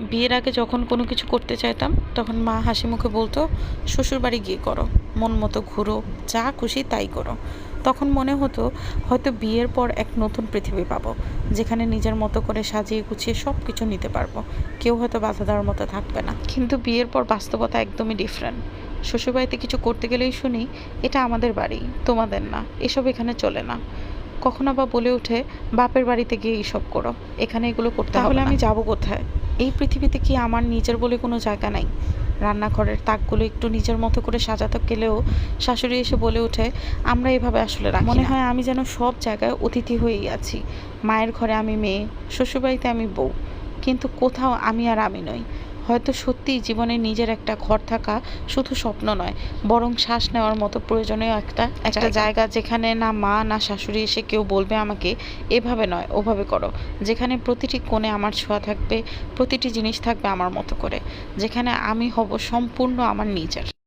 বিয়ের আগে যখন কোনো কিছু করতে চাইতাম তখন মা হাসি মুখে বলতো শ্বশুর বাড়ি গিয়ে করো মন মতো ঘুরো যা খুশি তাই করো। তখন মনে হতো হয়তো বিয়ের পর এক নতুন পৃথিবী পাবো যেখানে নিজের মতো করে সাজিয়ে গুছিয়ে সব কিছু নিতে পারব। কেউ হয়তো বাধা দেওয়ার মতো থাকবে না। কিন্তু বিয়ের পর বাস্তবতা একদমই ডিফারেন্ট শ্বশুরবাড়িতে কিছু করতে গেলেই শুনি এটা আমাদের বাড়ি তোমাদের না এসব এখানে চলে না। কখনো বা বলে ওঠে বাপের বাড়িতে গিয়ে এইসব করো এখানে এগুলো করতে হবে আমি যাব কোথায়? এই পৃথিবীতে কি আমার নিজের বলে কোনো জায়গা নাই? রান্নাঘরের তাকগুলো একটু নিজের মতো করে সাজাতে গেলেও শাশুড়ি এসে বলে ওঠে আমরা এভাবে আসলে রাখি মনে হয় আমি যেন সব জায়গায় অতিথি হয়েই আছি। মায়ের ঘরে আমি মেয়ে শ্বশুরবাড়িতে আমি বউ। কিন্তু কোথাও আমি আর আমি নই। হয়তো সত্যিই জীবনে নিজের একটা ঘর থাকা শুধু স্বপ্ন নয় বরং শ্বাস নেওয়ার মতো প্রয়োজনীয় একটা একটা জায়গা। যেখানে না মা না শাশুড়ি এসে কেউ বলবে আমাকে এভাবে নয় ওভাবে করো। যেখানে প্রতিটি কোণে আমার ছোঁয়া থাকবে প্রতিটি জিনিস থাকবে আমার মতো করে যেখানে আমি হব সম্পূর্ণ আমার নিজের।